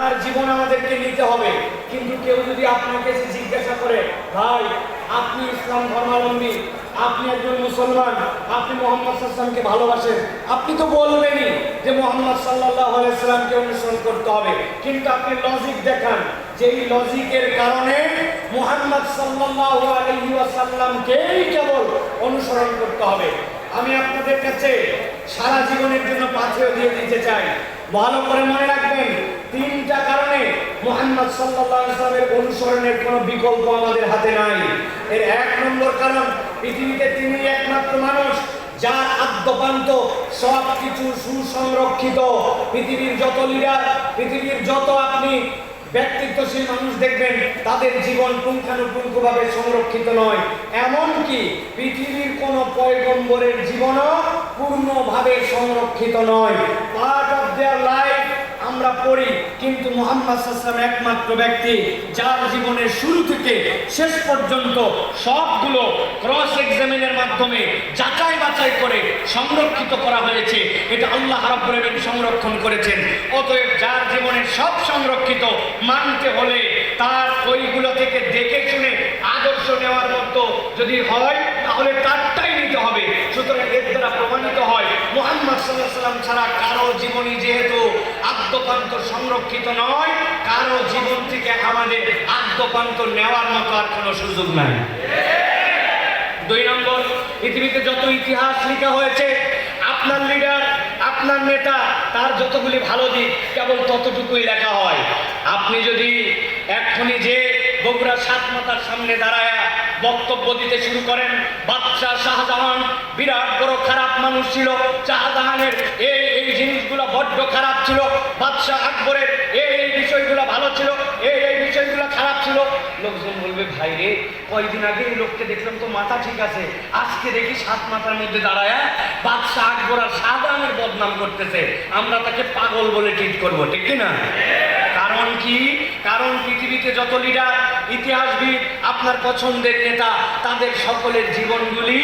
তার জীবন আমাদেরকে নিতে হবে। কিন্তু কেউ যদি আপনাকে জিজ্ঞাসা করে, ভাই, আপনি ইসলাম ধর্মাবলম্বী? আপনি একজন মুসলমান? আপনি মোহাম্মদ সাল্লামকে ভালোবাসেন? আপনি তো বলবেনই যে মোহাম্মদ সাল্লাহ আলাইসাল্লামকে অনুসরণ করতে হবে। কিন্তু আপনি লজিক দেখান যে এই লজিকের কারণে মোহাম্মদ সাল্লাহ আলহি আসাল্লামকেই কেবল অনুসরণ করতে হবে। আমি আপনাদের কাছে সারা জীবনের জন্য পাথেও দিয়ে দিতে চাই। ভালো করে মনে রাখবেন ইসলামের অনুসরণের বিকল্প আমাদের হাতে নাই। এর এক নম্বর কারণ, পৃথিবীতে তিনি একমাত্র মানুষ, যার আদ্যপান্ত সব কিছু সুসংরক্ষিত। পৃথিবীর যত লিডার পৃথিবীর যত আপনি ব্যক্তিত্বশীল মানুষ দেখবেন, তাদের জীবন পুঙ্খানুপুঙ্খভাবে সংরক্ষিত নয়। এমনকি পৃথিবীর কোন পয়গম্বরের জীবনও পূর্ণভাবে সংরক্ষিত নয়। পার্ট অফ দেয়ার লাইফ আমরা পড়ি, কিন্তু মোহাম্মদ একমাত্র ব্যক্তি যার জীবনের শুরু থেকে শেষ পর্যন্ত সবগুলো ক্রস এক্সামিনের মাধ্যমে যাচাই বাছাই করে সংরক্ষিত করা হয়েছে। এটা আল্লাহ রাব্বুল সংরক্ষণ করেছেন। অতএব যার জীবনের সব সংরক্ষিত মানতে হলে তার ওইগুলো থেকে দেখে শুনে আদর্শ নেওয়ার মতো যদি হয়, তাহলে তারটাই নিতে হবে। সুতরাং এর দ্বারা প্রমাণিত হয় সাল্লাম ছাড়া কারও জীবনী যেহেতু আদ্যপান্ত সংরক্ষিত নয়, কারও জীবন থেকে আমাদের আদ্যপান্ত নেওয়ার মতো আর কোনো সুযোগ নাই। দুই নম্বর, পৃথিবীতে যত ইতিহাস লেখা হয়েছে, আপনার লিডার, আপনার নেতা, তার যতগুলি ভালো দিক, কেবল ততটুকুই লেখা হয়। আপনি যদি এক্ষুনি যে বগুড়া সাত মাতার সামনে দাঁড়ায়া বক্তব্য দিতে শুরু করেন। বাদশাহ শাহজাহান, বিরাট বড় খারাপ মানুষ ছিল। শাহজাহানের এই এই জিনিসগুলো বড্ড খারাপ ছিল। বাদশাহ আকবরের এই এই বিষয়গুলো ভালো ছিল। এই এই বিষয়গুলো খারাপ ছিল। লোকজন বলবে, ভাই রে কয়েকদিন আগে এই লোককে দেখলাম তো মাথা ঠিক আছে। আজকে দেখি সাত মাথার মধ্যে দাঁড়ায় বাদশাহ আকবর আর শাহজাহানের বদনাম করতেছে। আমরা তাকে পাগল বলে ট্রিট করব, ঠিক না কারণ কি? কারণ পৃথিবীতে যত লিডার ইতিহাসবিদ, আপনার পছন্দের নেতা, তাদের সকলের জীবনগুলি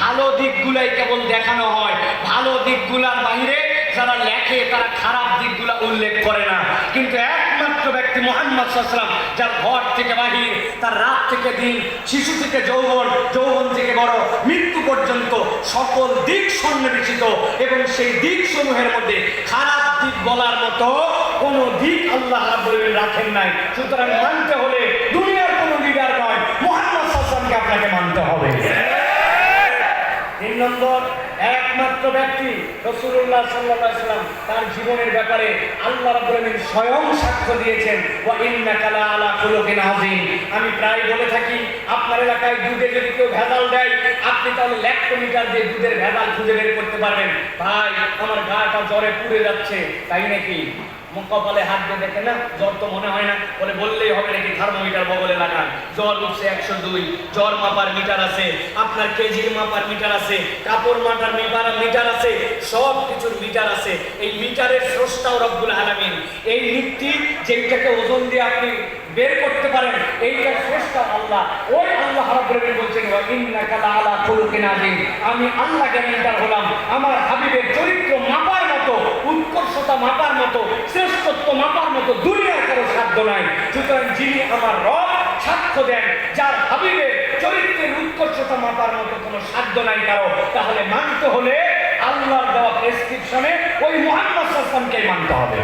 ভালো দিকগুলাই কেবল দেখানো হয়। ভালো দিকগুলার বাইরে যারা লেখে, তারা খারাপ দিকগুলা উল্লেখ করে না। কিন্তু একমাত্র ব্যক্তি মোহাম্মদ সাল্লাম যার ঘর থেকে বাহির, তার রাত থেকে দিন, শিশু থেকে যৌবন যৌবন থেকে বড়, মৃত্যু পর্যন্ত সকল দিক সন্নিবেশিত এবং সেই দিক সমূহের মধ্যে খারাপ দিক বলার মতো কোনো দিক আল্লাহ রাব্বুল রাখেন নাই। সুতরাং মানতে হলে দুনিয়ার কোনো লিডার নয়, মোহাম্মদ সাল্লামকে আপনাকে মানতে হবে। তিন নম্বর, একমাত্র ব্যক্তি রসুল্লাহ সাল্লাহ সাল্লাম তার জীবনের ব্যাপারে আল্লাহ রাব্বুল স্বয়ং সাক্ষ্য দিয়েছেন, ওয়া ইন্নাকা লা আলা খুলুকিন আযীম। আমি প্রায় বলে থাকি, আপনার এলাকায় দুধে যদি কেউ ভেজাল দেয় আপনি তাহলে ল্যাক্টোমিটার দিয়ে দুধের ভেজাল খুঁজে বের করতে পারবেন। ভাই, আমার গাটা জ্বরে পুড়ে যাচ্ছে, তাই নাকি? কপালে হাত দিয়ে দেখে না? জ্বর তো মনে হয় না। বলে বললেই হবে নাকি থার্মোমিটার বগলে লাগান। জ্বর উঠছে একশো দুই। জ্বর মাপার মিটার আছে। আপনার কেজির মাপার মিটার আছে। কাপড় মাটার মিটার মিটার আছে। সব কিছুর মিটার আছে। এই মিটারের স্রষ্টাও রব্বুল আলামিন। এই নীতি যেটাকে ওজন দিয়ে আপনি বের করতে পারেন এইটা শ্রেষ্ঠ আল্লাহ। ওই আল্লাহ রাব্বুল বলছেন ইন্নাকা লা আলা খুলুকিন আযীম। আমি আল্লাহ গ্যারান্টার হলাম, আমার হাবিবের চরিত্র মাপার মতো, উৎকর্ষতা মাপার মতো, শ্রেষ্ঠত্ব মাপার মতো দুনিয়ার কারও সাধ্য নাই। সুতরাং যিনি আমার রব, সাক্ষ্য দেন, যার হাবিবের চরিত্রের উৎকর্ষতা মাপার মতো কোনো সাধ্য নাই কারও, তাহলে মানতে হলে আল্লাহর দেওয়া প্রেসক্রিপশনে ওই মোহাম্মদ সাল্লামকে মানতে হবে।